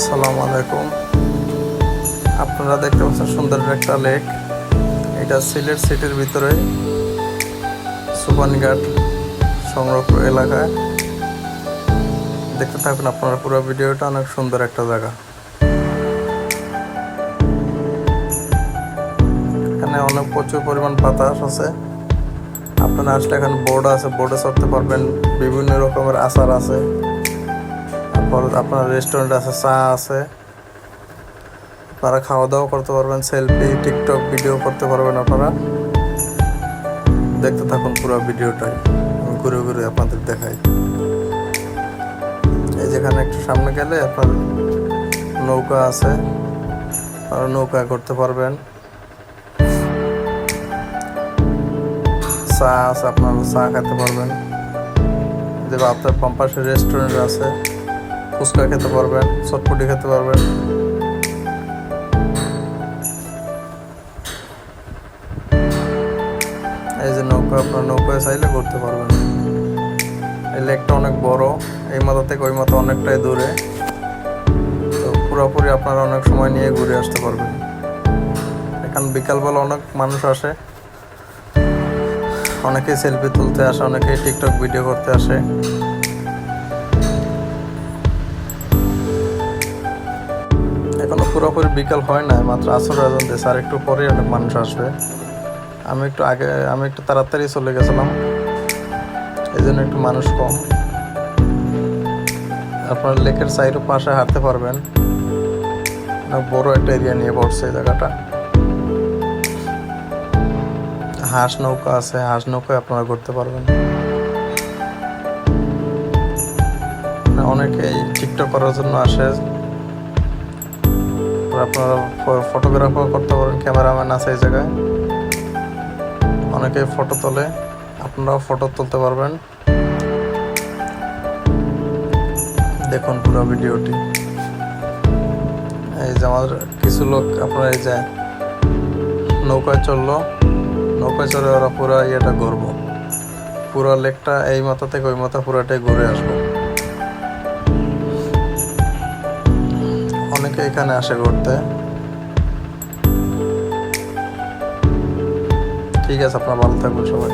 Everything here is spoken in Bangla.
আসসালামু আলাইকুম। আপনারা দেখতে পাচ্ছেন সুন্দর একটা লেক। এটা সিলেট সিটির ভিতরে সুবানঘাট সংরক্ষণ এলাকায় দেখতে থাকুন আপনারা পুরো ভিডিওটা, অনেক সুন্দর একটা জায়গা। এখানে অনেক প্রচুর পরিমাণ বাতাস আছে। আপনারা আসলে এখানে বোর্ড আছে, বোর্ডে চড়তে পারবেন। বিভিন্ন রকমের আচার আছে। তারপর আপনার রেস্টুরেন্ট আছে, চা আছে। আপনারা খাওয়া দাওয়া করতে পারবেন সেলফি টিকটক ভিডিও করতে পারবেন আপনারা। দেখতে থাকুন পুরো ভিডিওটাই ঘুরে ঘুরে আপনাদের দেখাই। এই যেখানে একটু সামনে গেলে আপনার নৌকা আছে আর নৌকা করতে পারবেন। চা আছে, আপনারা চা খেতে পারবেন। যে আপনার পাম্পাসে রেস্টুরেন্ট আছে। ফুচকা খেতে পারবেন চটপটি খেতে পারবেন। এই যে নৌকা, আপনার নৌকায় চাইলে ঘুরতে পারবেন। এই লেকটা অনেক বড়, এই মাথা থেকে ওই মাথা অনেকটাই দূরে। তো পুরোপুরি আপনারা অনেক সময় নিয়ে ঘুরে আসতে পারবেন। এখানে বিকালবেলা অনেক মানুষ আসে। অনেকেই সেলফি তুলতে আসে, অনেকেই টিকটক ভিডিও করতে আসে। এখনও পুরোপুরি বিকাল হয় না মাত্র আসর আজান দিয়েছে আর একটু পরে অনেক মানুষ আসবে। আমি একটু আগে, আমি একটু তাড়াতাড়ি চলে গেছিলাম। এই জন্য একটু মানুষ কম। আপনার লেকের সাইডের পাশে হাঁটতে পারবেন। বড় একটা এরিয়া নিয়ে পড়ছে এই জায়গাটা। হাঁস নৌকা আছে, হাঁস নৌকায় আপনারা ঘুরতে পারবেন। অনেকেই টিকটক করার জন্য আসে। তারপর আপনারা ফটোগ্রাফার করতে পারেন ক্যামেরাম্যান আছে এই জায়গায়। অনেকে ফটো তোলে, আপনারাও ফটো তুলতে পারবেন। দেখুন পুরো ভিডিওটি। এই যে আমাদের কিছু লোক, আপনারা এই যে নৌকায় চলল নৌকায় চড়ে ওরা পুরো ইয়েটা ঘুরবো। পুরো লেকটা এই মাথা থেকে ওই মাথা পুরোটাই ঘুরে আসব। অনেকে এখানে আসে ঘুরতে। ঠিক আছে আপনার ভালো থাকবেন সবাই।